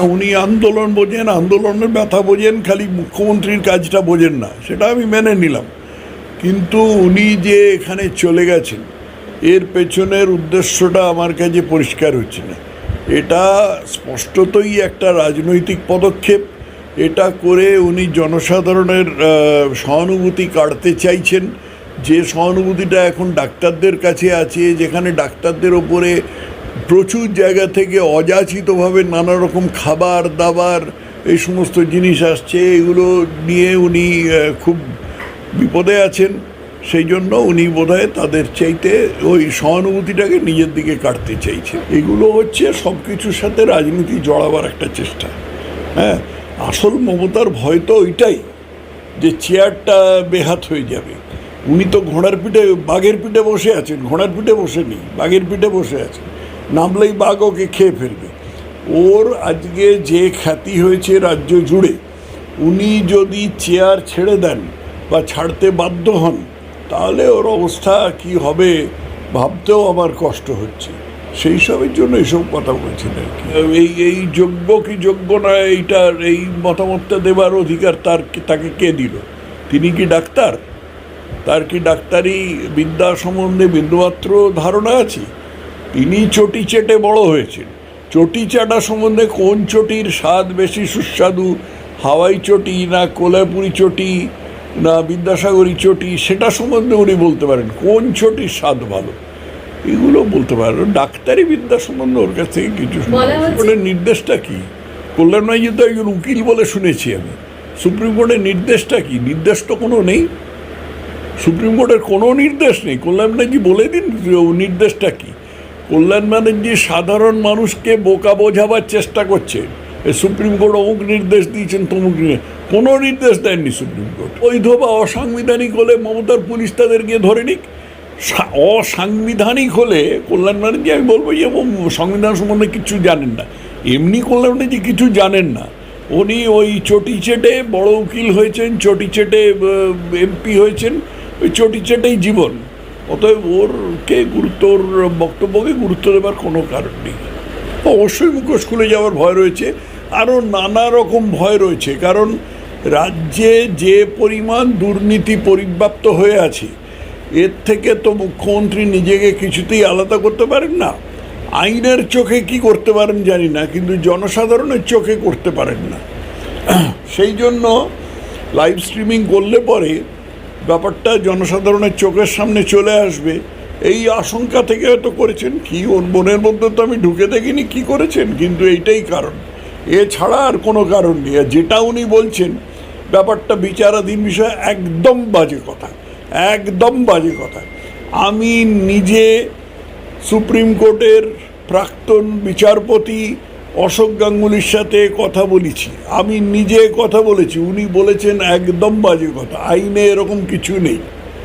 উনি আন্দোলন বোঝেন আন্দোলনের ব্যথা বোঝেন, খালি মুখ্যমন্ত্রীর কাজটা বোঝেন না, সেটা আমি মেনে নিলাম। কিন্তু উনি যে এখানে চলে গেছেন, এর পেছনের উদ্দেশ্যটা আমার কাছে পরিষ্কার হচ্ছে না। এটা স্পষ্টতই একটা রাজনৈতিক পদক্ষেপ। এটা করে উনি জনসাধারণের সহানুভূতি কাটতে চাইছেন। যে সহানুভূতিটা এখন ডাক্তারদের কাছে আছে, যেখানে ডাক্তারদের ওপরে প্রচুর জায়গা থেকে অযাচিতভাবে নানা রকম খাবার, দাবার, এই সমস্ত জিনিস আসছে, এগুলো নিয়ে উনি খুব বিপদে আছেন। সেই জন্য উনি বোধহয় তাদের চাইতে ওই সহানুভূতিটাকে নিজের দিকে কাটতে চাইছে এগুলো হচ্ছে সব কিছুর সাথে রাজনীতি জড়াবার একটা চেষ্টা। হ্যাঁ আসল মমতার ভয় তো ওইটাই যে চেয়ারটা বেহাত হয়ে যাবে। উনি তো ঘোড়ার পিঠে, বাঘের পিঠে বসে আছেন, ঘোড়ার পিঠে বসে নেই বাঘের পিঠে বসে আছেন। নামলেই বাঘ ওকে খেয়ে ফেলবে। ওর আজকে যে খ্যাতি হয়েছে রাজ্য জুড়ে, উনি যদি চেয়ার ছেড়ে দেন বা ছাড়তে বাধ্য হন, তাহলে ওর অবস্থা কি হবে ভাবতেও আমার কষ্ট হচ্ছে। সেই সবের জন্য এইসব কথা বলছেন আর কি। এই এই যোগ্য কি যোগ্য না, এইটার এই মতামতটা দেবার অধিকার তার, তাকে কে দিল? তিনি কি ডাক্তার? তার কি ডাক্তারি বিদ্যা সম্বন্ধে বিন্দুমাত্র ধারণা আছে? তিনি চটি চেটে বড় হয়েছেন। চটি চাটা সম্বন্ধে কোন চটির স্বাদ বেশি সুস্বাদু? হাওয়াই চটি না কোলাপুরি চটি না বিদ্যাসাগরী চটি? সেটা সম্বন্ধে উনি বলতে পারেন। কোন চটির স্বাদ ভালো? এগুলো বলতে পারেন। ডাক্তারি বিদ্যা সম্বন্ধে ওর কাছ থেকে কিছু কোর্টের নির্দেশটা কি? কল্যাণময় তো একজন উকিল বলে শুনেছি আমি। সুপ্রিম কোর্টের নির্দেশটা কি? নির্দেশ তো কোনো নেই। সুপ্রিম কোর্টের কোনো নির্দেশ নেই। কল্যাণ ব্যানার্জি বলে দিন নির্দেশটা কি? কল্যাণ ব্যানার্জি সাধারণ মানুষকে বোকা বোঝাবার চেষ্টা করছে। সুপ্রিম কোর্ট অমুক নির্দেশ দিয়েছেন, তমুক কোনো নির্দেশ দেননি সুপ্রিম কোর্ট। বৈধ বা অসাংবিধানিক হলে মমতার পুলিশ তাদেরকে ধরে নিক। অসাংবিধানিক হলে কল্যাণ ব্যানার্জি, আমি বলব যে সংবিধান সম্বন্ধে কিছু জানেন না। এমনি কল্যাণ ব্যানার্জি কিছু জানেন না। উনি ওই চটি চেটে বড় উকিল হয়েছেন, চটি চেটে এমপি হয়েছেন। ওই চটি চেটেই জীবন। অতএব ওরকে গুরুত্ব, ওর বক্তব্যকে গুরুত্ব দেবার কোনো কারণ নেই। অবশ্যই মুখোশ খুলে যাওয়ার ভয় রয়েছে। আরও নানা রকম ভয় রয়েছে, কারণ রাজ্যে যে পরিমাণ দুর্নীতি পরিব্যাপ্ত হয়ে আছে, এর থেকে তো মুখ্যমন্ত্রী নিজেকে কিছুতেই আলাদা করতে পারেন না। আইনের চোখে কি করতে পারেন জানি না, কিন্তু জনসাধারণের চোখে করতে পারেন না। সেই জন্য লাইভ স্ট্রিমিং করলে পরে ব্যাপারটা জনসাধারণের চোখের সামনে চলে আসবে। এই আশঙ্কা থেকে হয়তো করেছেন কি ওর মনের মধ্যে তো আমি ঢুকে দেখিনি কি করেছেন, কিন্তু এইটাই কারণ। এছাড়া আর কোনো কারণ নেই। আর যেটা উনি বলছেন, ব্যাপারটা বিচারাধীন বিষয় একদম বাজে কথা, একদম বাজে কথা। আমি নিজে সুপ্রিম কোর্টের প্রাক্তন বিচারপতি অশোক গাঙ্গুলির সাথে কথা বলেছি। আমি নিজে কথা বলেছি, উনি বলেছেন একদম বাজে কথা। আইনে এরকম কিছু নেই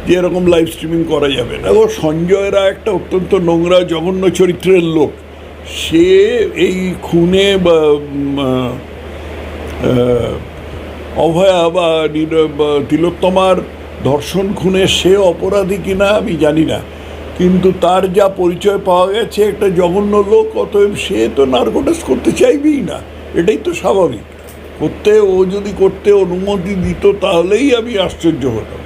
যে এরকম লাইভ স্ট্রিমিং করা যাবে না। ও সঞ্জয় রায় একটা অত্যন্ত নোংরা, জঘন্য চরিত্রের লোক। সে এই খুনে বা অভয়া বা, তিলোত্তমার ধর্ষণ খুনে সে অপরাধী কিনা আমি জানি না। কিন্তু তার যা পরিচয় পাওয়া গেছে, একটা জঘন্য লোক, অতএব সে তো নার্কোটাস করতে চাইবেই না। এটাই তো স্বাভাবিক। করতে, ও যদি করতে অনুমতি দিত, তাহলেই আমি আশ্চর্য হতাম।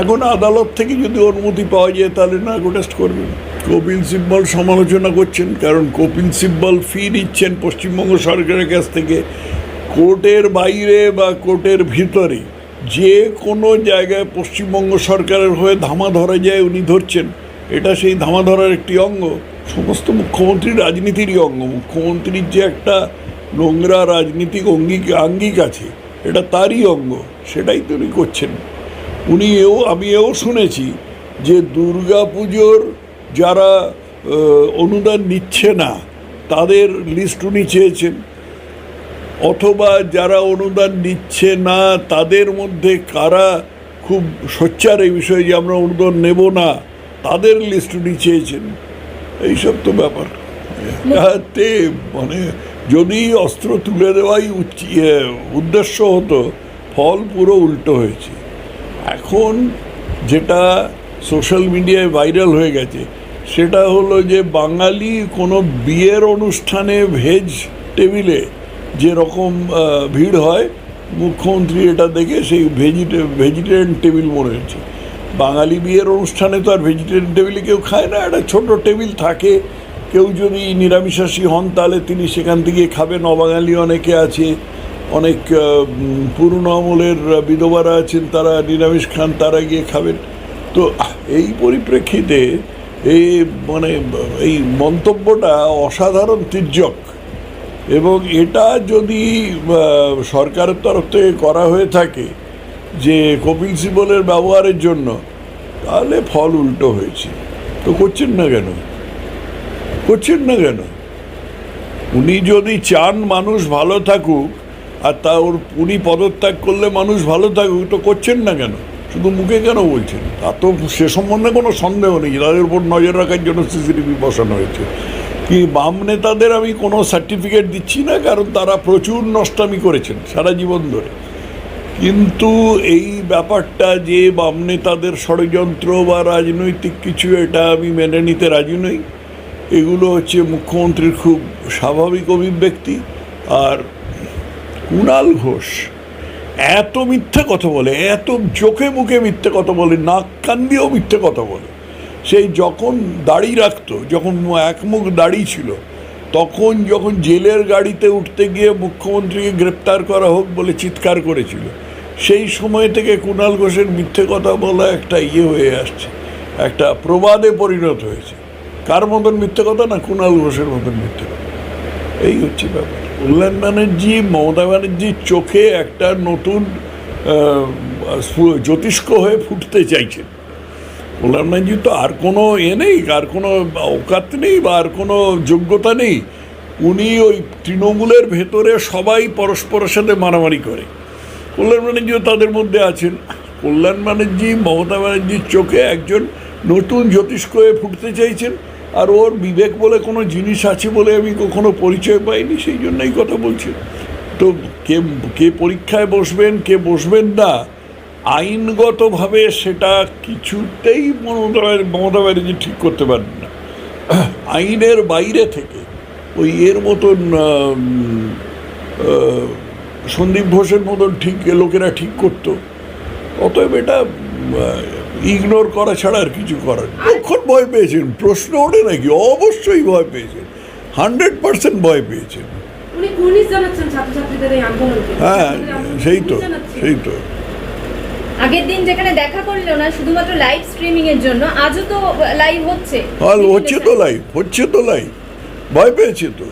এখন আদালত থেকে যদি অনুমতি পাওয়া যায়, তাহলে নার্কোটেস্ট করবেন। কপিল সিব্বল সমালোচনা করছেন, কারণ কপিল সিব্বল ফি নিচ্ছেন পশ্চিমবঙ্গ সরকারের কাছ থেকে। কোর্টের বাইরে বা কোর্টের ভিতরে যে কোনো জায়গায় পশ্চিমবঙ্গ সরকারের হয়ে ধামা ধরা যায়, উনি ধরছেন। এটা সেই ধামা ধরার একটি অঙ্গ। সমস্ত মুখ্যমন্ত্রীর রাজনীতিরই অঙ্গ। মুখ্যমন্ত্রীর যে একটা নোংরা রাজনীতিক অঙ্গিক আঙ্গিক আছে, এটা তারই অঙ্গ। সেটাই তো উনি করছেন। উনি এও আমি এও শুনেছি যে দুর্গা পুজোর যারা অনুদান নিচ্ছে না, তাদের লিস্ট উনি চেয়েছেন। অথবা যারা অনুদান নিচ্ছে না, তাদের মধ্যে কারা খুব সোচ্চার এই বিষয়ে যে আমরা অনুদান নেব না তাদের লিস্ট উনি চেয়েছেন এইসব তো ব্যাপার। তাতে মানে যদি অস্ত্র তুলে দেওয়াই ইয়ে, উদ্দেশ্য হতো ফল পুরো উল্টো হয়েছে। এখন যেটা সোশ্যাল মিডিয়ায় ভাইরাল হয়ে গেছে সেটা হলো যে বাঙালি কোনো বিয়ের অনুষ্ঠানে ভেজ টেবিলে যে রকম ভিড় হয় মুখ্যমন্ত্রী এটা দেখে সেই ভেজিটে ভেজিটেরিয়ান টেবিল মনে হচ্ছে। বাঙালি বিয়ের অনুষ্ঠানে তো আর ভেজিটেরিয়ান টেবিলে কেউ খায় না, একটা ছোট টেবিল থাকে। কেউ যদি নিরামিষাশী হন, তাহলে তিনি সেখান থেকে খাবেন। অবাঙালি অনেকে আছে, অনেক পুরনো আমলের বিধবারা আছেন, তারা নিরামিষ খান, তারা গিয়ে খাবেন। তো এই পরিপ্রেক্ষিতে এই মানে এই মন্তব্যটা অসাধারণ তির্যক। এবং এটা যদি সরকারের তরফ থেকে করা হয়ে থাকে যে কপিল সিবলের ব্যবহারের জন্য, তাহলে ফল উল্টো হয়েছে। তো করছেন না কেন? করছেন না কেন? উনি যদি চান মানুষ ভালো থাকুক, আর তা ওর উনি পদত্যাগ করলে মানুষ ভালো থাকুক, তো করছেন না কেন? শুধু মুখে কেন বলছেন? তা তো সে সম্বন্ধে কোনো সন্দেহ নেই। তাদের উপর নজর রাখার জন্য সিসিটিভি বসানো হয়েছে। কি বাম নেতাদের আমি কোনো সার্টিফিকেট দিচ্ছি না, কারণ তারা প্রচুর নষ্টামি করেছেন সারা জীবন ধরে। কিন্তু এই ব্যাপারটা যে বাম নেতাদের ষড়যন্ত্র বা রাজনৈতিক কিছু, এটা আমি মেনে নিতে রাজি নই। এগুলো হচ্ছে মুখ্যমন্ত্রীর খুব স্বাভাবিক অভিব্যক্তি। আর কুণাল ঘোষ এত মিথ্যে কথা বলে, এত চোখে মুখে মিথ্যে কথা বলে, নাক কান দিয়েও মিথ্যে কথা বলে। সেই যখন দাড়ি রাখতো, যখন এক মুখ দাড়ি ছিল, তখন যখন জেলের গাড়িতে উঠতে গিয়ে মুখ্যমন্ত্রীকে গ্রেপ্তার করা হোক বলে চিৎকার করেছিল সেই সময় থেকে কুণাল ঘোষের মিথ্যে কথা বলা একটা ইয়ে হয়ে আসছে, একটা প্রবাদে পরিণত হয়েছে। কার মতন মিথ্যে কথা না কুণাল ঘোষের মতন মিথ্যে কথা? এই হচ্ছে ব্যাপার। কল্যাণ ব্যানার্জি, মমতা ব্যানার্জির চোখে একটা নতুন জ্যোতিষ্ক হয়ে ফুটতে চাইছেন। কল্যাণ ব্যানার্জি তো আর কোনো এ নেই, আর কোনো অকাত নেই বা আর কোনো যোগ্যতা নেই। উনি ওই তৃণমূলের ভেতরে সবাই পরস্পরের সাথে মারামারি করে। কল্যাণ ব্যানার্জিও তাদের মধ্যে আছেন। কল্যাণ ব্যানার্জি মমতা ব্যানার্জির চোখে একজন নতুন জ্যোতিষ্ক হয়ে ফুটতে চাইছেন। আর ওর বিবেক বলে কোনো জিনিস আছে বলে আমি কখনো পরিচয় পাইনি, সেই জন্য এই কথা বলছি। তো কে কে পরীক্ষায় বসবেন, কে বসবেন না, আইনগতভাবে সেটা কিছুতেই মমতা মমতা ব্যানার্জি ঠিক করতে পারেন না। আইনের বাইরে থেকে ওই এর মতন সন্দীপ ঘোষের মতন ঠিক লোকেরা ঠিক করতো। অতএব এটা ইগনোর করা ছাড়া আর কিছু করার। কখন ভয় পেয়েছেন? প্রশ্ন ওঠে নাকি? অবশ্যই ভয় পেয়েছেন। হান্ড্রেড পার্সেন্ট ভয় পেয়েছেন। হ্যাঁ সেই তো সেই তো। আগের দিন যেখানে দেখা করল না শুধুমাত্র লাইভ স্ট্রিমিং এর জন্য আজও তো লাইভ হচ্ছে। হচ্ছে তো লাইভ হচ্ছে তো লাইভ ভয় পেয়েছে তো।